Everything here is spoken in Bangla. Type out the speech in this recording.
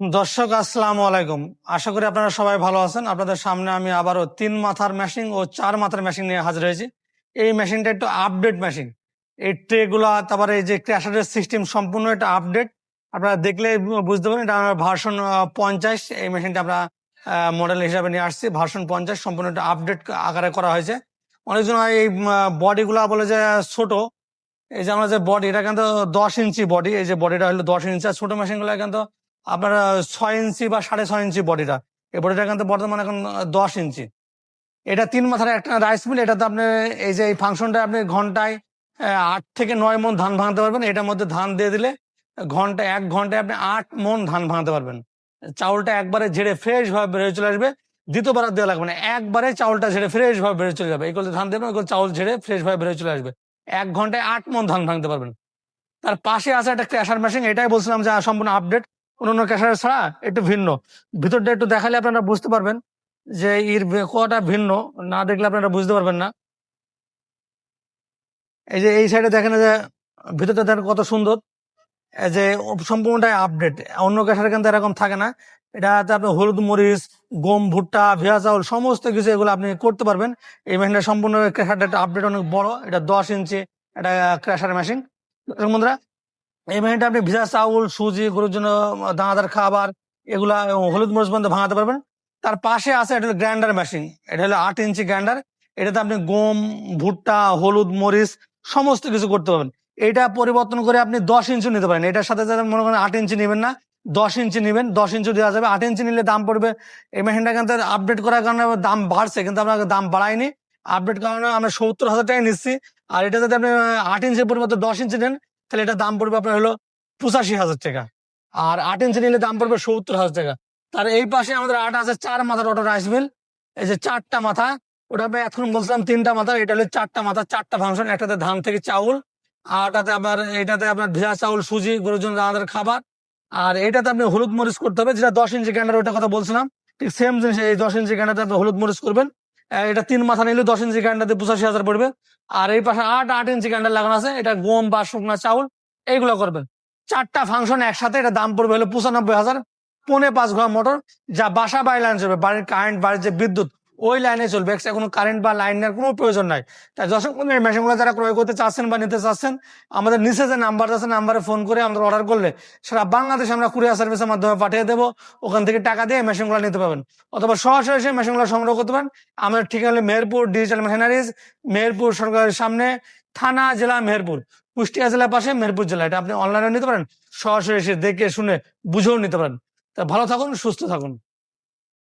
দর্শক, আসসালামু আলাইকুম। আশা করি আপনারা সবাই ভালো আছেন। আপনাদের সামনে আমি আবারও তিন মাথার মেশিন ও চার মাথার মেশিন নিয়ে হাজির হয়েছি। এই মেশিনটা একটু আপডেট মেশিন এই ট্রেগুলা তারপরে এই যে ক্র্যাশারের সিস্টেম সম্পূর্ণ একটা আপডেট আপনারা দেখলে বুঝতে পারেন এটা ভার্সন পঞ্চাশ। এই মেশিনটা আমরা মডেল হিসাবে নিয়ে আসছি। ভার্সন পঞ্চাশ, সম্পূর্ণ একটা আপডেট আকারে করা হয়েছে। অনেকজন এই বডিগুলা বলে যে ছোট। এই যে আমরা যে বডি এটা কিন্তু দশ ইঞ্চি বডি এই যে বডিটা হলো দশ ইঞ্চি। আর ছোট মেশিনগুলো কিন্তু আপনার ছয় ইঞ্চি বা সাড়ে ছয় ইঞ্চি বডিটা। এই বডিটা কিন্তু বর্তমানে এখন দশ ইঞ্চি। এটা তিন মাথার একটা রাইস মিল, এটাতে আপনি, এই যে এই ফাংশনটা আপনি ঘন্টায় আট থেকে নয় মন ধান ভাঙতে পারবেন। এটার মধ্যে ধান দিয়ে দিলে ঘণ্টা এক ঘন্টায় আপনি আট মন ধান ভাঙতে পারবেন। চাউলটা একবারে ঝেড়ে ফ্রেশ ভাবে বেরিয়ে চলে আসবে। দ্বিতীয়বার দেওয়া লাগবে না। একবারে চাউলটা ঝেড়ে ফ্রেশ ভাবে বেরিয়ে চলে যাবে। এই করলে ধান দেবেন চাউল ঝেড়ে ফ্রেশ ভাবে বেরিয়ে চলে আসবে। এক ঘন্টায় আট মন ধান ভাঙতে পারবেন। তার পাশে আছে একটা ক্র্যাশার মেশিন, এটাই বলছিলাম যে সম্পূর্ণ আপডেট। অন্য ক্যাশার ছাড়া একটু ভিন্ন। ভিতরটা একটু দেখালে আপনারা বুঝতে পারবেন যে এর কটা ভিন্ন, না দেখলে আপনারা বুঝতে পারবেন না। এই যে এই সাইডে দেখেন যে ভিতরটা দেখেন কত সুন্দর। যে সম্পূর্ণটাই আপডেট। অন্য ক্যাশারে কিন্তু এরকম থাকে না। এটাতে আপনি হলুদ মরিচ, গম, ভুট্টা ভেয়া চাউল, সমস্ত কিছু এগুলো আপনি করতে পারবেন। এই মেশিনটা সম্পূর্ণ ক্যাশারটা আপডেট অনেক বড়। এটা দশ ইঞ্চি এটা ক্র্যাশার মেশিন। বন্ধুরা এই মেশিনটা আপনি ভিজা চাউল, সুজি, গরুর জন্য দানাদার খাবার এগুলা হলুদ মরিচ বন্ধ ভাঙাতে পারবেন। তার পাশে আছে, এটা হলো গ্রাইন্ডার মেশিন। এটা হলো আট ইঞ্চি গ্রাইন্ডার। এটাতে আপনি গম, ভুট্টা, হলুদ মরিচ সমস্ত কিছু করতে পারবেন। এটা পরিবর্তন করে আপনি দশ ইঞ্চি নিতে পারেন। এটার সাথে যারা মনে করেন আট ইঞ্চি নেবেন না, দশ ইঞ্চি নেবেন, দশ ইঞ্চি দেওয়া যাবে। আট ইঞ্চি নিলে দাম পড়বে, এই মেশিনটা কিন্তু আপডেট করার কারণে দাম বাড়ছে, কিন্তু আপনাকে দাম বাড়ায়নি। আপডেট কারণে আমরা সত্তর হাজার টাকা নিচ্ছি। আর এটা যদি আপনি আট ইঞ্চির পরিবর্তে দশ ইঞ্চি নেন তাহলে এটা দাম পড়বে আপনার হলো পঁচাশি হাজার টাকা। আর আট ইঞ্চি নিলে দাম পড়বে সত্তর হাজার টাকা। তার এই পাশে আমাদের আট আছে, চার মাথার অটো রাইস মিল এই যে চারটা মাথা, ওটা এখন বলছিলাম তিনটা মাথা, এটা হলো চারটা মাথা, চারটা ফাংশন একটাতে ধান থেকে চাউল আরটাতে আপনার এটাতে আপনার ভেজা চাউল, সুজি, গরুর জন্য আমাদের খাবার। আর এটাতে আপনি হলুদ মরিচ করতে হবে, যেটা দশ ইঞ্চি গ্যান্ডার ওটা কথা বলছিলাম। ঠিক সেম জিনিস, এই দশ ইঞ্চি গ্যান্ডারতে আপনি হলুদ মরিচ করবেন। এটা তিন মাথা নিলে দশ ইঞ্চি দিয়ে পঁচাশি হাজার পড়বে। আর এই পাশে আট আট ইঞ্চি গ্যান্ডার লাগানো আছে, এটা গম বা শুকনা চাউল, এইগুলো করবেন। চারটা ফাংশন একসাথে এটা দাম পড়বে হলো পঁচানব্বই হাজার, পৌনে পাঁচ ঘর মোটর যা বাসা বাড়ি লাইন চলবে বাড়ির কারেন্ট বাড়ির যে বিদ্যুৎ ওই লাইনে চলবে। এক্সট্রা কোনো কারেন্ট বা লাইনের কোনো প্রয়োজন নাই। তাই যখন মেশিনগুলো যারা ক্রয় করতে চাচ্ছেন বা নিতে চাচ্ছেন, আমাদের নিচে যে নাম্বার আছে নাম্বারে ফোন করে আমাদের অর্ডার করলে সারা বাংলাদেশে আমরা কুরিয়ার সার্ভিসের মাধ্যমে পাঠিয়ে দেবো। ওখান থেকে টাকা দিয়ে মেশিনগুলো নিতে পারবেন। অথবা সরাসরি এসে মেশিনগুলো সংগ্রহ করতে পারেন। আমাদের ঠিকানা হলো মেহেরপুর ডিজিটাল মেশিনারিজ মেহেরপুর সরকারের সামনে, থানা জেলা মেহেরপুর, কুষ্টিয়া জেলার পাশে মেহেরপুর জেলা। এটা আপনি অনলাইনে নিতে পারেন। সরাসরি এসে দেখে শুনে বুঝেও নিতে পারেন। তা ভালো থাকুন, সুস্থ থাকুন।